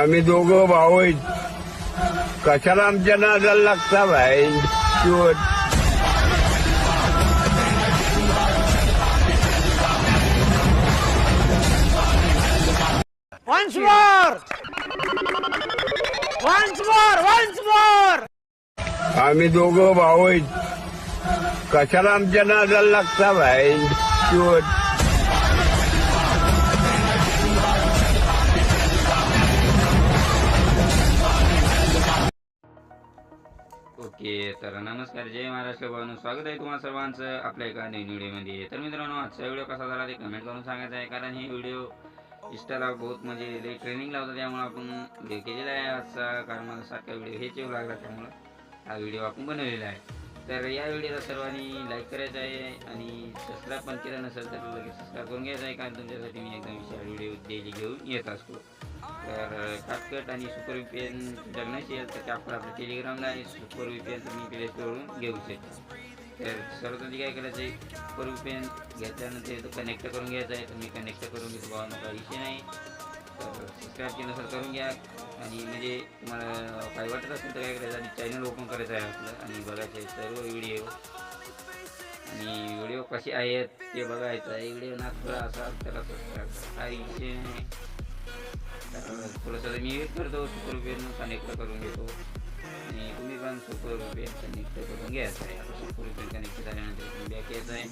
आम्ही दोघं भाऊ कशाला आमच्या नादाला लागता भाई Once more! Once more! Once more! आम्ही दोघं भाऊ कशाला आमच्या नादाला लागता भाई ओके तर नमस्कार जय महाराष्ट्र भावांनो स्वागत आहे तुम्हाला सर्वांचं आपल्या एका नवीन व्हिडिओमध्ये. तर मित्रांनो आजचा व्हिडिओ कसा झाला ते कमेंट करून सांगायचं आहे कारण हे व्हिडिओ इंस्टाला बहुत म्हणजे लई ट्रेनिंग लावतो त्यामुळे आपण व्हिडिओ केलेला आहे आजचा कारण मला सारखा व्हिडिओ हेच येऊ लागला त्यामुळं हा व्हिडिओ आपण बनवलेला आहे. तर या व्हिडिओला सर्वांनी लाईक करायचं आहे आणि सबस्क्राईब पण केलं नसेल तर लगेच सबस्क्राईब करून घ्यायचं आहे कारण तुमच्यासाठी मी एकदम विषय व्हिडिओ डेली घेऊन येत असतो. तर काटकट आणि सुपर व्हीपीएन जर नसेल तर ते आपलं आपलं टेलिग्रामला आहे सुपर व्हीपीएन तुम्ही प्ले स्टोरवरून घेऊ शकता. तर सर्वांनी काय करायचं आहे सुपर व्हीपीएन घेतल्यानंतर तो कनेक्ट करून घ्यायचा आहे. तुम्ही कनेक्ट करून घेतो भावांना काही विषय नाही. तर सबस्क्राईब केल्यानुसार करून घ्या. आणि म्हणजे तुम्हाला काही वाटत असेल तर काय करायचं? आणि चॅनल ओपन करायचं आहे आपलं. आणि बघायचे सर्व व्हिडिओ आणि व्हिडिओ कसे आहेत ते बघायचं आहे. व्हिडिओ नागपूर असा तर काय काही विषय नाही. तर थोडंसं मी वेट करतो सुपर रुपये कनेक्ट करून घेतो. आणि तुम्ही पण सुपर रुपये कनेक्ट करून घ्यायचं आहे आता सुपर रुपये कनेक्ट झाल्यानंतर तुम्ही बॅक यायचं आहे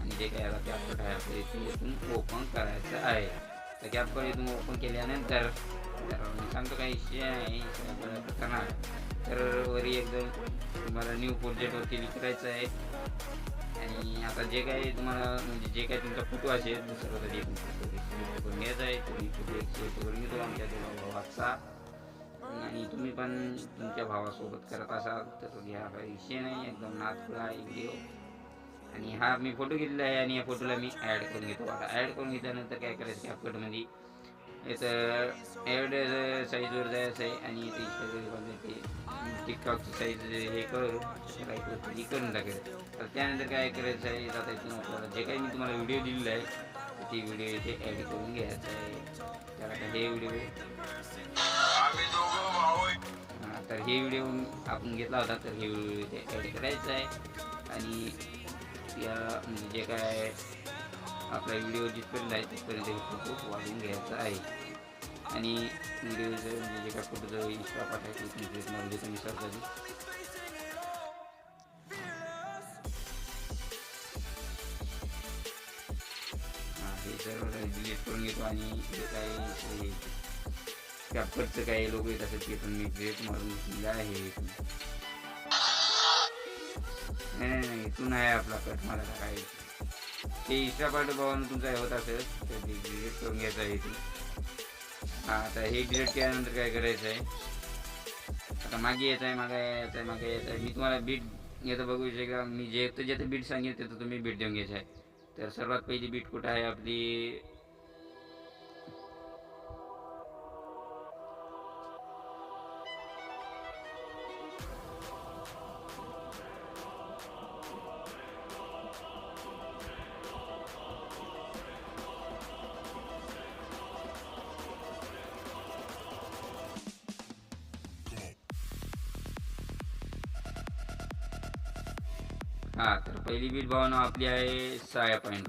आणि जे काय आला कॅपकट आहे आपलं ते इथून ओपन करायचं आहे. तर कॅपकट इथून ओपन केल्यानंतर मी सांगतो काही विषय आहे करणार. तर वरी एकदम तुम्हाला न्यू प्रोजेक्टवरती क्लिक करायचं आहे. आणि आता जे काही तुम्हाला म्हणजे जे काही तुमचा फोटो असेल दुसरं कधी करून घ्यायचा आहे तुम्ही फोटो एक करून घेतो आमच्या दोघा भावाचा आणि तुम्ही पण तुमच्या भावासोबत करत असाल तर घ्या काही विषय नाही एकदम नाथपुरा व्हिडिओ आणि हा मी फोटो घेतलेला आहे आणि या फोटोला मी ॲड करून घेतो. आता ॲड करून घेतल्यानंतर काय करायचं कॅपकटमध्ये याचं ॲड साईजवर जायचं आहे आणि ते इंस्टाग्राममध्ये ते टिकटॉकची साईज हे करून राईट करून टाकायचं. तर त्यानंतर काय करायचं आहे आता इथून आपल्याला जे काही मी तुम्हाला व्हिडिओ दिलेला आहे ती व्हिडिओ इथे ॲड करून घ्यायचा आहे. तर आता हे व्हिडिओ तर हे व्हिडिओ आपण घेतला होता तर हे व्हिडिओ इथे ॲड करायचा आहे. आणि या म्हणजे जे काय आपला व्हिडिओ जिथपर्यंत आहे तिथपर्यंत हे फोटो वाढून घ्यायचा आहे. आणि व्हिडिओचं म्हणजे जे काय फोटोचं इंस्टा पाठायचं तुम्ही विसरता सर्व डिलीट करून घेतो आणि जे काही हे कॅपकटचं काही लोक येत असतात ते पण मी ग्रेट मारून घेतलेलं आहे इथून. नाही नाही नाही इथून आहे आपला कट मला काय ते इष्टा पार्ट भावानं तुमचा हे होत असेल तर ते डिलीट करून घ्यायचं आहे इथून. हा आता हे डिलीट केल्यानंतर काय करायचं आहे? आता मागे येत आहे मागे येत आहे मागे येत आहे. मी तुम्हाला बीट येतं बघू शकता मी जे तर जे बीट सांगेल ते तुम्ही बीट देऊन घ्यायचं आहे. तर सर्वात पहिली बीट कुठं आहे? आपली हां तर पहिली बीट भावना आपली आहे सहा पॉईंट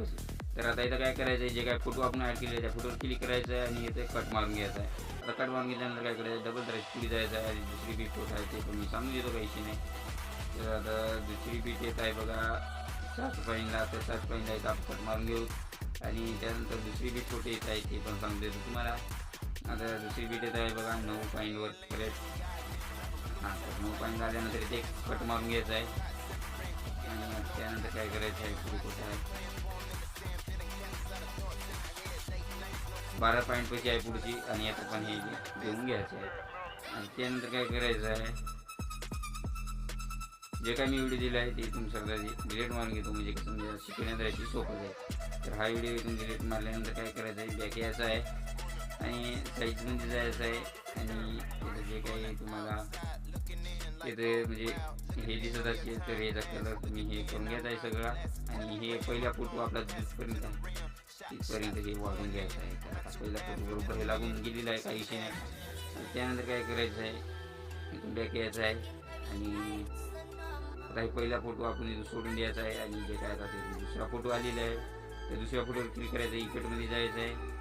तर आता इथं काय करायचं आहे जे काय फोटो आपण ॲड केले त्या फोटोवर क्लिक करायचं आहे आणि इथे कट मारून घ्यायचा आहे. आता कट मारून घेतल्यानंतर काय करायचं डबल तर पुढे जायचं आहे. आणि दुसरी बीट फोटो आहे ते पण मी सांगून देतो काही नाही. तर आता दुसरी बीट येत आहे बघा सात पॉईंटला तर सात पॉईंटला इथं आपण कट मारून घेऊ. आणि त्यानंतर दुसरी बीट फोटो येत आहे ते पण सांगून देतो तुम्हाला. आता दुसरी बीट येत आहे बघा नऊ पॉईंटवर करेक्ट हां तर नऊ पॉईंट झाल्यानंतर इथे एक कट मारून घ्यायचं आहे. आणि त्यानंतर काय करायचं आहे पुढे कुठं आहे बारा पॉईंट पैकी आहे पुढची आणि आता पण हे देऊन घ्यायचं आहे आणि त्यानंतर काय करायचं आहे जे काय मी व्हिडिओ दिला आहे ते तुम्ही सगळं डिलेट मारून घेतो म्हणजे कसं म्हणजे राहायची सोपं जाईल तर हा व्हिडिओ इथून डिलेट मारल्यानंतर काय करायचं आहे बॅक यायचं आहे आणि साईजमध्ये जायचं आहे आणि जे काही तुम्हाला तिथे म्हणजे हे दिसत असेल तर याचा कलर तुम्ही हे करून घ्यायचा आहे सगळा. आणि हे पहिला फोटो आपला जिथपर्यंत आहे. तिथपर्यंत हे वाढून घ्यायचं आहे. तर आता पहिला फोटो बरोबर हे लागून गेलेला आहे काही विषय नाही त्यानंतर काय करायचं आहे? इथून बॅक यायचं आहे. आणि आता हे पहिला फोटो आपण इथून सोडून द्यायचा आहे. आणि जे काय आता दुसरा फोटो आलेला आहे. तर दुसऱ्या फोटोवर क्लिक करायचं आहे. जायचं आहे.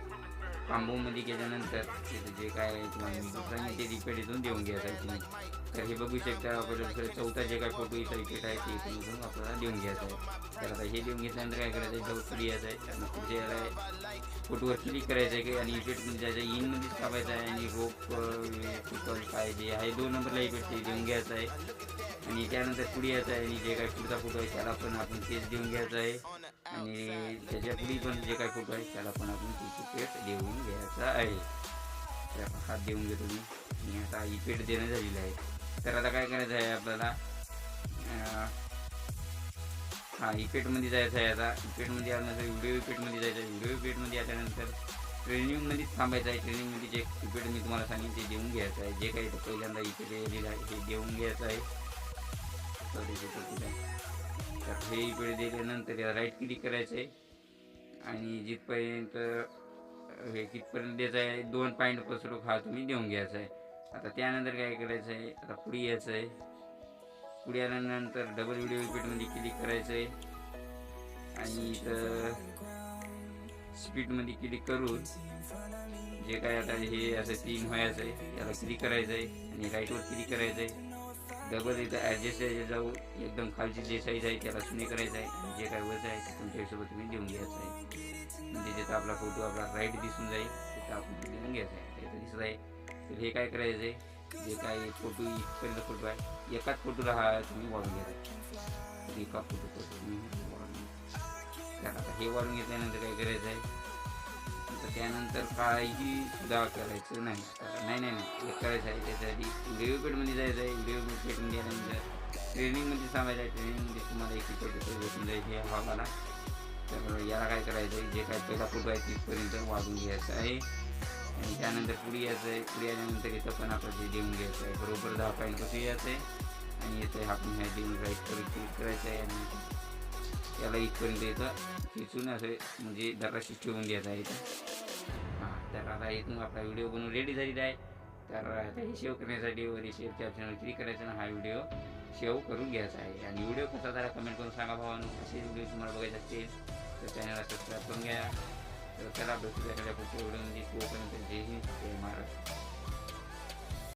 आंबोमध्ये गेल्यानंतर तिथं जे काय आहे तुम्हाला मी ते इफेक्ट इथून देऊन घ्यायचं आहे तुम्ही. तर हे बघू शकता आपल्याला चौथा जे काय फोटो इथं इफेक्ट आहे ते इथून इथून आपल्याला देऊन घ्यायचं आहे तर आता हे देऊन घेतल्यानंतर काय करायचं आहे जवळ यायचं आहे आणि जे आहे फोटोवर क्लिक करायचं आहे की आणि इफेक्टमध्ये जायचं आहे इनमध्येच कापायचं आहे आणि रोप पिकल काय जे आहे दोन नंबरला इफेक्ट ते देऊन घ्यायचं आहे. आणि त्यानंतर पुढे यायचं आहे आणि जे काही पुढचा फोटो आहे त्याला पण आपण तेच देऊन घ्यायचं आहे. आणि त्याच्या पुढे पण जे काही फोटो आहे त्याला पण आपण तिची पेट देऊन म्हणजे घ्यायचा आहे. तर आपण हात देऊन घेतो मी. आणि आता ही पेट देणं झालेलं आहे. तर आता काय करायचं आहे आपल्याला? हा इपेटमध्ये जायचं आहे आता. इपेटमध्ये आल्यानंतर व्हिडिओ इपेटमध्ये जायचं आहे. व्हिडिओ इपेटमध्ये आल्यानंतर ट्रेनिंगमध्येच थांबायचं आहे. ट्रेनिंगमध्ये जे इपेट मी तुम्हाला सांगेन ते देऊन घ्यायचं आहे. जे काही पहिल्यांदा इपेट दिलेलं आहे ते देऊन घ्यायचं आहे. तर हे इफेक्ट दिल्यानंतर राईट क्लिक करायचं आहे. आणि जिथपर्यंत हे कितपर्यंत द्यायचं आहे दोन पॉईंट पसरू हा तुम्ही देऊन घ्यायचा आहे आता त्यानंतर काय करायचं आहे आता पुढे यायचं आहे पुढे आल्यानंतर डबल व्हिडिओ रिपीटमध्ये क्लिक करायचं आहे आणि इथं स्पीडमध्ये क्लिक करून जे काय आता हे असं तीन व्हायचं आहे त्याला क्लिक करायचं आहे आणि राईटवर क्लिक करायचं आहे डबल इथं ॲडजस्ट जाऊ एकदम खालची जे साईज आहे त्याला सुने करायचं आहे. आणि जे काय वरचं आहे ते तुमच्या हिशोबात तुम्ही देऊन घ्यायचं आहे. म्हणजे जिथं आपला फोटो आपला राईट दिसून जाईल तिथं आपण देऊन घ्यायचं आहे. त्याचं दिसत आहे. तर हे काय करायचं आहे? जे काय फोटो इथपर्यंत फोटो आहे एकाच फोटोला हा तुम्ही वाढून घ्यायचा एका फोटो तुम्ही वाढून घ्या. आता हे वाढून घेतल्यानंतर काय करायचं आहे? तर त्यानंतर काही सुद्धा करायचं नाही. नाही नाही नाही. करायचं आहे त्यासाठी व्हिडिओ पेडमध्ये जायचं आहे. व्हिडिओ पेडमध्ये आल्यानंतर ट्रेनिंगमध्ये सांगायचं आहे. ट्रेनिंगमध्ये तुम्हाला एक भेटून जायचे हवाला तर याला काय करायचं आहे? जे काय पहिला फोटो आहे तिथपर्यंत वाजून घ्यायचं आहे. आणि त्यानंतर पुढे यायचं आहे. पुढे आल्यानंतर इथं पण आपलं ते देऊन घ्यायचं आहे. बरोबर दहा पॉईंट कसं यायचं आहे. आणि येतं आपण ह्या देऊन राईट करून क्लिक करायचं आहे. आणि याला इथपर्यंत इथं खेचून असं म्हणजे दराशी ठेवून द्यायचा आहे इथं. हां तर आता इथून आपला व्हिडिओ बनवून रेडी झालेला आहे. तर आता हे सेव्ह करण्यासाठी वरी शेअरच्या ऑप्शनवर क्लिक करायचं ना हा व्हिडिओ सेव्ह करून घ्यायचा आहे. आणि व्हिडिओ कसा जरा कमेंट करून सांगा भावानो. असे व्हिडिओ तुम्हाला बघायचे असतील तर चॅनलला सबस्क्राईब करून घ्या. तर चला भेटू द्या पुढच्या व्हिडिओमध्ये तोपर्यंत जय हिंद जय महाराष्ट्र.